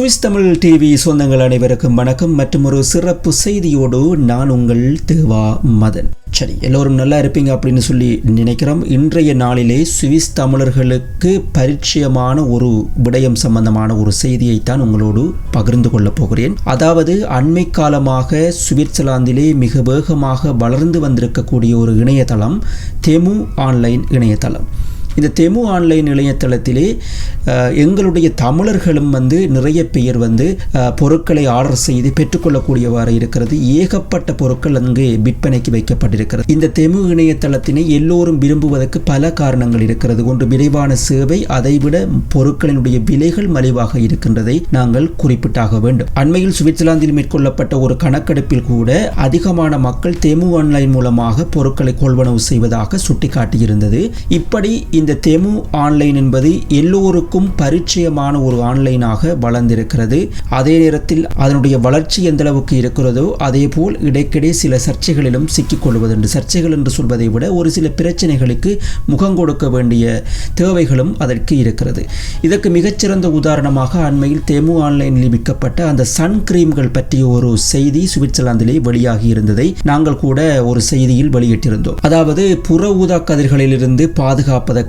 Swiss Tamil TV சொந்தங்கள் அனைவருக்கும் வணக்கம். மற்றும் ஒரு சிறப்பு செய்தியோடு நான் உங்கள் தேவா மதன். சரி எல்லோரும் நல்லா இருப்பீங்க அப்படின்னு சொல்லி நினைக்கிறோம். இன்றைய நாளிலே சுவிஸ் தமிழர்களுக்கு பரிச்சயமான ஒரு விடயம் சம்பந்தமான ஒரு செய்தியைத்தான் உங்களோடு பகிர்ந்து கொள்ளப் போகிறேன். அதாவது அண்மை காலமாக சுவிட்சர்லாந்திலே மிக வேகமாக வளர்ந்து வந்திருக்கக்கூடிய ஒரு இணையதளம் தெமு ஆன்லைன் இணையதளம். இந்த தெமு ஆன்லைன் இணையதளத்திலே எங்களுடைய தமிழர்களும் வந்து நிறைய பெயர் வந்து பொருட்களை ஆர்டர் செய்து பெற்றுக்கொள்ளக்கூடியவாறு இருக்கிறது. ஏகப்பட்ட பொருட்கள் அங்கே விற்பனைக்கு வைக்கப்பட்டிருக்கிறது. இந்த தெமு இணையதளத்தினை எல்லோரும் விரும்புவதற்கு பல காரணங்கள் இருக்கிறது. ஒன்று விரைவான சேவை அதைவிட பொருட்களினுடைய விலைகள் மலிவாக இருக்கின்றதை நாங்கள் குறிப்பிட்டாக வேண்டும். அண்மையில் சுவிட்சர்லாந்தில் மேற்கொள்ளப்பட்ட ஒரு கணக்கெடுப்பில் கூட அதிகமான மக்கள் தெமு ஆன்லைன் மூலமாக பொருட்களை கொள்வனவு செய்வதாக சுட்டிக்காட்டியிருந்தது. இப்படி இந்த தெமு ஆன்லைன் என்பது எல்லோருக்கும் பரிச்சயமான ஒரு ஆன்லைனாக வளர்ந்திருக்கிறது. அதே நேரத்தில் அதனுடைய வளர்ச்சி எந்த அளவுக்கு இருக்கிறதோ அதே போல் இடைக்கிடையே சில சர்ச்சைகளிலும் சிக்கிக்கொள்வதுண்டு சர்ச்சைகள் என்று சொல்வதை விட ஒரு சில பிரச்சனைகளுக்கு முகம் கொடுக்க வேண்டிய தேவைகளும் அதற்கு இருக்கிறது. இதற்கு மிகச்சிறந்த உதாரணமாக அண்மையில் தெமு ஆன்லைனில் விற்கப்பட்ட அந்த சன் கிரீம்கள் பற்றிய ஒரு செய்தி சுவிட்சர்லாந்திலே வெளியாகி இருந்ததை நாங்கள் கூட ஒரு செய்தியில் வெளியிட்டிருந்தோம். அதாவது புற ஊதா கதிர்களிலிருந்து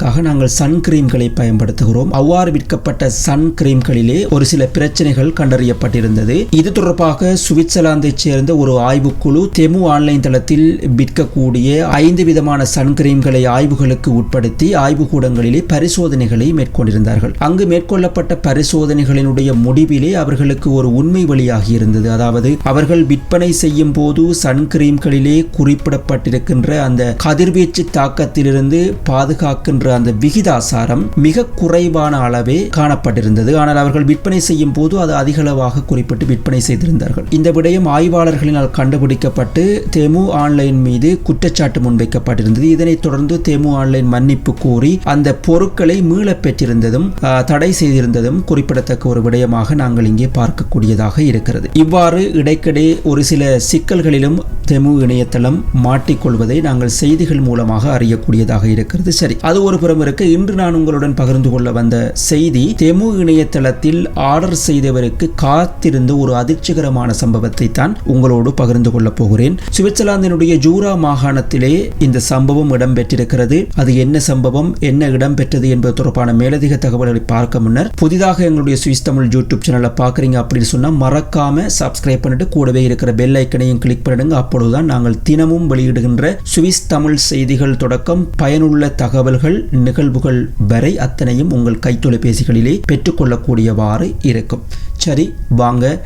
பாதுகாப்பதற்காக நாங்கள் சன் கிரீம்களை பயன்படுத்துகிறோம். அவ்வாறு விற்கப்பட்ட சன் கிரீம்களிலே ஒரு சில பிரச்சனைகள் கண்டறியப்பட்டிருந்தது. இது தொடர்பாக சுவிட்சர்லாந்தைச் சேர்ந்த ஒரு ஆய்வுக்குழு தெமு ஆன்லைன் தளத்தில் விற்கக்கூடிய ஐந்து விதமான சன் கிரீம்களை ஆய்வுகளுக்கு உட்படுத்தி ஆய்வுக்கூடங்களிலே பரிசோதனைகளை மேற்கொண்டிருந்தார்கள். அங்கு மேற்கொள்ளப்பட்ட பரிசோதனைகளினுடைய முடிவிலே அவர்களுக்கு ஒரு உண்மை வெளியாகி இருந்தது. அதாவது அவர்கள் விற்பனை செய்யும் போது சன் கிரீம்களிலே குறிப்பிடப்பட்டிருக்கின்ற அந்த கதிர்வீச்சு தாக்கத்திலிருந்து பாதுகாக்கின்ற அந்த விகிதாசாரம் மிக குறைவான அளவே காணப்பட்டிருந்தது. ஆனால் அவர்கள் விற்பனை செய்யும் போது அது அதிகளவாக குறிப்பிட்டு விற்பனை செய்திருந்தார்கள். இந்த விடயம் ஆய்வாளர்களினால் கண்டுபிடிக்கப்பட்டு தெமு ஆன்லைன் மீது குற்றச்சாட்டு முன்வைக்கப்பட்டிருந்தது. இதனைத் தொடர்ந்து தெமு ஆன்லைன் மன்னிப்பு கோரி அந்த பொருட்களை மீளப் பெற்றிருந்ததும் தடை செய்திருந்ததும் குறிப்பிடத்தக்க ஒரு விடயமாக நாங்கள் இங்கே பார்க்கக்கூடியதாக இருக்கிறது. இவ்வாறு இடைக்கிடையே ஒரு சில சிக்கல்களிலும் தெமு இணையதளம் மாட்டிக்கொள்வதை நாங்கள் செய்திகள் மூலமாக அறியக்கூடியதாக இருக்கிறது. சரி அது ஒரு புறம் இருக்க. இன்று நான் உங்களுடன் பகிர்ந்து கொள்ள வந்த செய்தி தெமு இணையதளத்தில் ஆர்டர் செய்தவருக்கு காத்திருந்த ஒரு அதிர்ச்சிகரமான சம்பவத்தை தான் உங்களோடு பகிர்ந்து கொள்ளப் போகிறேன். சுவிட்சர்லாந்தினுடைய ஜூரா மாகாணத்திலே இந்த சம்பவம் இடம்பெற்றிருக்கிறது. அது என்ன சம்பவம் என்ன இடம்பெற்றது என்பது தொடர்பான மேலதிக தகவல்களை பார்க்க முன்னர் புதிதாக எங்களுடைய சுவிஸ் தமிழ் யூடியூப் சேனலை பார்க்குறீங்க அப்படின்னு சொன்னால் மறக்காம சப்ஸ்கிரைப் பண்ணிட்டு கூடவே இருக்கிற பெல் ஐக்கனையும் கிளிக் பண்ணிடுங்க. அப்பொழுதுதான் நாங்கள் தினமும் வெளியிடுகின்ற சுவிஸ் தமிழ் செய்திகள் தொடக்கம் பயனுள்ள தகவல்கள் நிகழ்வுகள் வரை அத்தனையும் உங்கள் கைத்தொலைபேசிகளிலே பெற்றுக்கொள்ளக்கூடியவாறு இருக்கும். சரி வாங்க.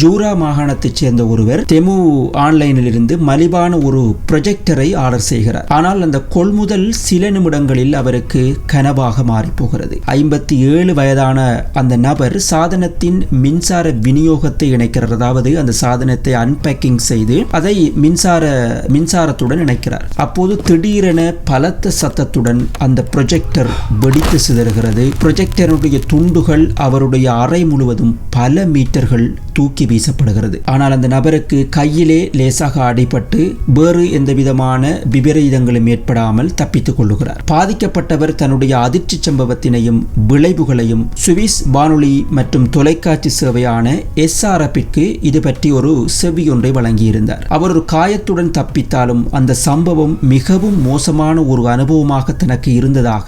ஜூரா மாகாணத்தைச் சேர்ந்த ஒருவர் தெமு ஆன்லைனில் இருந்து மலிவான ஒரு ப்ரொஜெக்டரை ஆர்டர் செய்கிறார். ஆனால் அந்த கொள்முதல் சில நிமிடங்களில் அவருக்கு கனவாக மாறி போகிறது ஐம்பத்தி ஏழு வயதான அந்த நபர் சாதனத்தின் மின்சார விநியோகத்தை இணைக்கிறார். அதாவது அந்த சாதனத்தை அன்பேக்கிங் செய்து அதை மின்சார மின்சாரத்துடன் இணைக்கிறார். அப்போது திடீரென பலத்த சத்தத்துடன் அந்த ப்ரொஜெக்டர் வெடித்து சிதறுகிறது. ப்ரொஜெக்டருடைய துண்டுகள் அவருடைய அறை முழுவதும் பல மீட்டர்கள் தூக்கி தூக்கி வீசப்படுகிறது. ஆனால் அந்த நபருக்கு கையிலே லேசாக அடிபட்டு வேறு எந்த விதமான விபரீதங்களும் ஏற்படாமல் தப்பித்துக் கொள்ளுகிறார். பாதிக்கப்பட்டவர் தன்னுடைய அதிர்ச்சி சம்பவத்தினையும் விளைவுகளையும் சுவிஸ் வானொலி மற்றும் தொலைக்காட்சி சேவையான எஸ்ஆர்எப்பிற்கு இது பற்றி ஒரு செவி ஒன்றை வழங்கியிருந்தார். அவர் ஒரு காயத்துடன் தப்பித்தாலும் அந்த சம்பவம் மிகவும் மோசமான ஒரு அனுபவமாக தனக்கு இருந்ததாக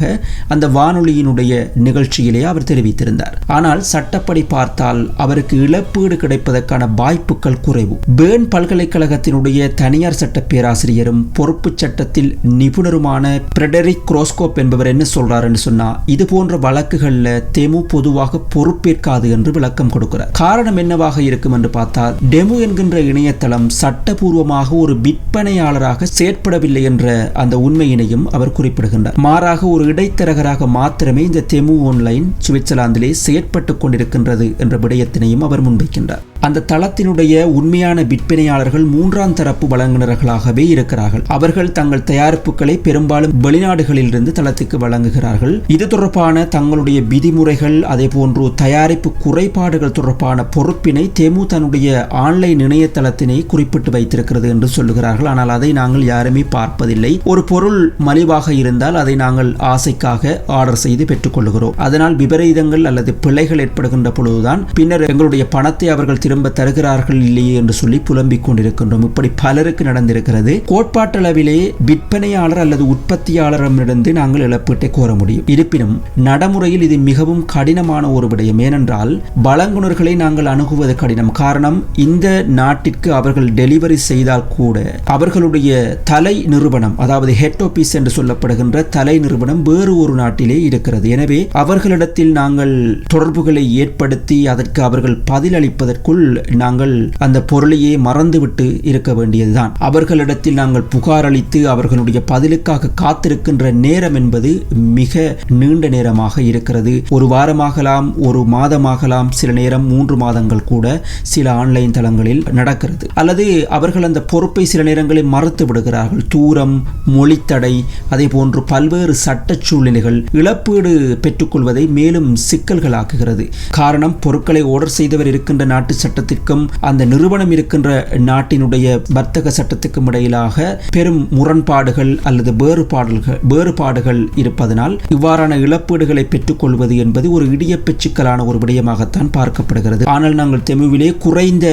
அந்த வானொலியினுடைய நிகழ்ச்சியிலே அவர் தெரிவித்திருந்தார். ஆனால் சட்டப்படி பார்த்தால் அவருக்கு இழப்பீடு கிடைப்பதற்கான வாய்ப்புகள் குறைவு. பேர்ன் பல்கலைக்கழகத்தினுடைய தனியார் சட்ட பேராசிரியரும் பொறுப்பு சட்டத்தில் நிபுணருமான பிரெடரிக் குரோஸ்கோப் என்பவர் என்ன சொல்றாருன்னு சொன்னா இது போன்ற வழக்குகள்ல தெமு பொதுவாக பொறுப்பேற்காது என்று விளக்கம் கொடுக்கிறார். காரணம் என்னவாக இருக்கும் என்று பார்த்தால் டெமு என்கின்ற இணையதளம் சட்டபூர்வமாக ஒரு விற்பனையாளராக செயற்படவில்லை என்ற அந்த உண்மையினையும் அவர் குறிப்பிடுகின்றார். மாறாக ஒரு இடைத்தரகராக மாத்திரமே இந்த தெமு ஆன்லைன் சுவிட்சர்லாந்திலே செயற்பட்டு கொண்டிருக்கின்றது என்ற விடயத்தினையும் அவர் முன்வைக்கின்றார். அந்த தளத்தினுடைய உண்மையான விற்பனையாளர்கள் மூன்றாம் தரப்பு வழங்குநர்களாகவே இருக்கிறார்கள். அவர்கள் தங்கள் தயாரிப்புகளை பெரும்பாலும் வெளிநாடுகளிலிருந்து தளத்துக்கு வழங்குகிறார்கள். இது தொடர்பான தங்களுடைய விதிமுறைகள் அதே போன்று தயாரிப்பு குறைபாடுகள் தொடர்பான பொறுப்பினை தெமு தன்னுடைய ஆன்லைன் இணையதளத்தினை குறிப்பிட்டு வைத்திருக்கிறது என்று சொல்லுகிறார்கள். ஆனால் அதை நாங்கள் யாருமே பார்ப்பதில்லை. ஒரு பொருள் மலிவாக இருந்தால் அதை நாங்கள் ஆசைக்காக ஆர்டர் செய்து பெற்றுக்கொள்கிறோம் அதனால் விபரீதங்கள் அல்லது பிழைகள் ஏற்படுகின்ற பொழுதுதான் பின்னர் எங்களுடைய பணத்தை அவர்கள் திரும்ப தருகிறார்கள் இல்லையே என்று சொல்லி புலம்பிக் கொண்டிருக்கின்றோம். இப்படி பலருக்கு நடந்திருக்கிறது. கோட்பாட்டளவிலே விற்பனையாளர் அல்லது உற்பத்தியாளரிடமிருந்து நாங்கள் இழப்பீட்டை கோர முடியும். இருப்பினும் நடைமுறையில் இது மிகவும் கடினமான ஒரு விடயம். ஏனென்றால் வழங்குனர்களை நாங்கள் அணுகுவது கடினம். காரணம் இந்த நாட்டிற்கு அவர்கள் டெலிவரி செய்தால் கூட அவர்களுடைய தலை நிறுவனம் அதாவது ஹெட் ஆபீஸ் என்று சொல்லப்படுகின்ற தலை நிறுவனம் வேறு ஒரு நாட்டிலே இருக்கிறது. எனவே அவர்களிடத்தில் நாங்கள் தொடர்புகளை ஏற்படுத்தி அதற்கு அவர்கள் பதிலளிப்பதற்குள் நாங்கள் அந்த பொருளையே மறந்துவிட்டு இருக்க வேண்டியதுதான். அவர்களிடத்தில் நாங்கள் புகார் அளித்து அவர்களுடைய பதிலுக்காக காத்திருக்கின்ற நேரம் என்பது மிக நீண்ட நேரமாக இருக்கிறது. ஒரு வாரமாகலாம் ஒரு மாதமாகலாம் சில நேரம் மூன்று மாதங்கள் கூட சில ஆன்லைன் தளங்களில் நடக்கிறது. அல்லது அவர்கள் அந்த பொறுப்பை சில நேரங்களில் மறுத்து விடுகிறார்கள். தூரம் மொழித்தடை அதே போன்று பல்வேறு சட்ட சூழ்நிலைகள் இழப்பீடு பெற்றுக்கொள்வதை மேலும் சிக்கல்களாக்குகிறது. காரணம் பொருட்களை ஆர்டர் செய்தவர் இருக்கின்ற நாட்டு சட்டத்திற்கும் அந்த நிறுவனம் இருக்கின்ற நாட்டினுடைய வர்த்தக சட்டத்துக்கும் இடையிலாக பெரும் முரண்பாடுகள் அல்லது வேறுபாடுகள் வேறுபாடுகள் இருப்பதனால் இவ்வாறான இழப்பீடுகளை பெற்றுக்கொள்வது என்பது ஒரு இடியப்ப சிக்கலான ஒரு விடயமாகத்தான் பார்க்கப்படுகிறது. ஆனால் நாங்கள் தெமுவிலே குறைந்த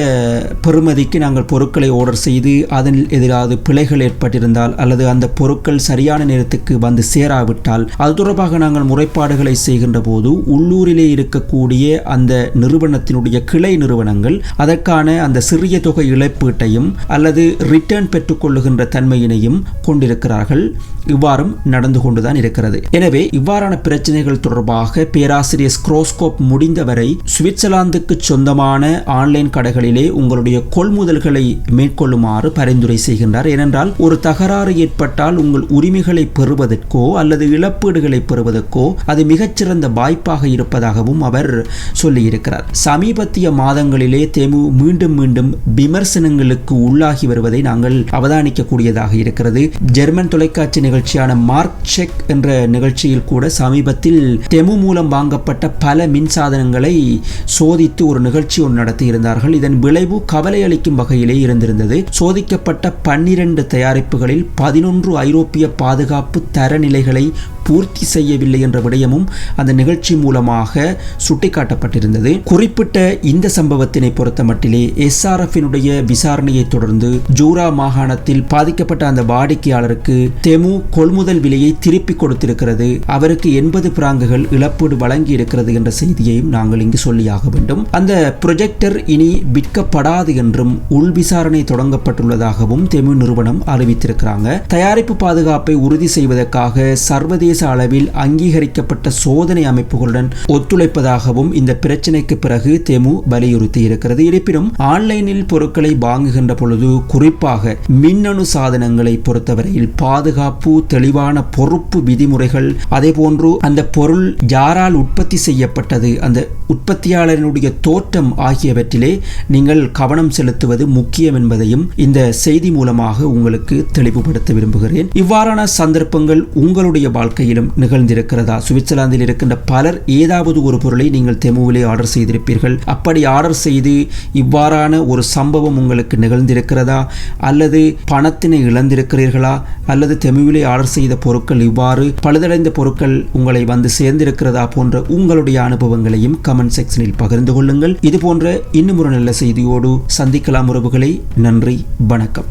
பெறுமதிக்கு நாங்கள் பொருட்களை ஆர்டர் செய்து அதில் எதிராவது பிழைகள் ஏற்பட்டிருந்தால் அல்லது அந்த பொருட்கள் சரியான நேரத்துக்கு வந்து சேராவிட்டால் அது தொடர்பாக நாங்கள் முறைப்பாடுகளை செய்கின்ற போது உள்ளூரிலே இருக்கக்கூடிய அந்த நிறுவனத்தினுடைய கிளை நிறுவனங்கள் அதற்கான அந்த சிறிய தொகை இழப்பீட்டையும் அல்லது ரிட்டர்ன் பெற்றுக்கொள்ளுகின்ற தன்மையினையும் கொண்டிருக்கிறார்கள். இவ்வாறும் நடந்து கொண்டுதான் இருக்கிறது. எனவே இவ்வாறான பிரச்சனைகள் தொடர்பாக பேராசிரியர் ஸ்க்ரோஸ்கோப் முடிந்தவரை சுவிட்சர்லாந்துக்கு சொந்தமான ஆன்லைன் கடைகளிலே உங்களுடைய கொள்முதல்களை மேற்கொள்ளுமாறு பரிந்துரை செய்கின்றார். ஏனென்றால் ஒரு தகராறு ஏற்பட்டால் உங்கள் உரிமைகளை பெறுவதற்கோ அல்லது இழப்பீடுகளை பெறுவதற்கோ அது மிகச்சிறந்த வாய்ப்பாக இருப்பதாகவும் அவர் சொல்லியிருக்கிறார். சமீபத்திய மாதங்களிலே தெமு மீண்டும் மீண்டும் விமர்சனங்களுக்கு உள்ளாகி வருவதை நாங்கள் அவதானிக்கக்கூடியதாக இருக்கிறது. ஜெர்மன் தொலைக்காட்சி நிகழ்ச்சியான மார்க் செக் என்ற நிகழ்ச்சியில் கூட சமீபத்தில் தெமு மூலம் வாங்கப்பட்ட பல மின்சாதனங்களை சோதித்து ஒரு நிகழ்ச்சி ஒன்று நடத்தியிருந்தார்கள். இதன் விளைவு கவலை அளிக்கும் வகையிலே இருந்திருந்தது. சோதிக்கப்பட்ட பன்னிரண்டு தயாரிப்புகளில் பதினொன்று ஐரோப்பிய பாதுகாப்பு தரநிலைகளை பூர்த்தி செய்யவில்லை என்ற விடயமும் அந்த நிகழ்ச்சி மூலமாக சுட்டிக்காட்டப்பட்டிருந்தது. குறிப்பிட்ட இந்த சம்பவத்தினை பொறுத்த மட்டிலே எஸ்ஆர்எஃபினுடைய விசாரணையை தொடர்ந்து ஜூரா மாகாணத்தில் பாதிக்கப்பட்ட அந்த வாடிக்கையாளருக்கு தெமு கொள்முதல் விலையை திருப்பி கொடுத்திருக்கிறது. அவருக்கு எண்பது பிராங்குகள் இழப்பீடு வழங்கி இருக்கிறது என்ற செய்தியையும் நாங்கள் இங்கு சொல்லியாக வேண்டும். அந்த ப்ரொஜெக்டர் இனி விற்கப்படாது என்றும் உள் விசாரணை தொடங்கப்பட்டுள்ளதாகவும் தெமு நிறுவனம் அறிவித்திருக்கிறாங்க. தயாரிப்பு பாதுகாப்பை உறுதி செய்வதற்காக சர்வதேச சர்வதேச அளவில் அங்கீகரிக்கப்பட்ட சோதனை அமைப்புகளுடன் ஒத்துழைப்பதாகவும் இந்த பிரச்சினைக்கு பிறகு தெமு வலியுறுத்தி இருக்கிறது இருப்பினும் ஆன்லைனில் பொருட்களை வாங்குகின்ற பொழுது குறிப்பாக மின்னணு சாதனங்களை பொறுத்தவரையில் பாதுகாப்பு தெளிவான பொறுப்பு விதிமுறைகள் அதேபோன்று அந்த பொருள் யாரால் உற்பத்தி செய்யப்பட்டது அந்த உற்பத்தியாளரினுடைய தோற்றம் ஆகியவற்றிலே நீங்கள் கவனம் செலுத்துவது முக்கியம் என்பதையும் இந்த செய்தி மூலமாக உங்களுக்கு தெளிவுபடுத்த விரும்புகிறேன். இவ்வாறான சந்தர்ப்பங்கள் உங்களுடைய வாழ்க்கை வாழ்க்கையிலும் நிகழ்ந்திருக்கிறதா? சுவிட்சர்லாந்தில் இருக்கின்ற பலர் ஏதாவது ஒரு பொருளை நீங்கள் தெமுவிலே ஆர்டர் செய்திருப்பீர்கள். அப்படி ஆர்டர் செய்து இவ்வாறான ஒரு சம்பவம் உங்களுக்கு நிகழ்ந்திருக்கிறதா? அல்லது பணத்தினை இழந்திருக்கிறீர்களா? அல்லது தெமுவிலே ஆர்டர் செய்த பொருட்கள் இவ்வாறு பழுதடைந்த பொருட்கள் உங்களை வந்து சேர்ந்திருக்கிறதா? போன்ற உங்களுடைய அனுபவங்களையும் கமெண்ட் செக்ஷனில் பகிர்ந்து கொள்ளுங்கள். இது போன்ற இன்னும் ஒரு நல்ல செய்தியோடு சந்திக்கலாம் உறவுகளை. நன்றி வணக்கம்.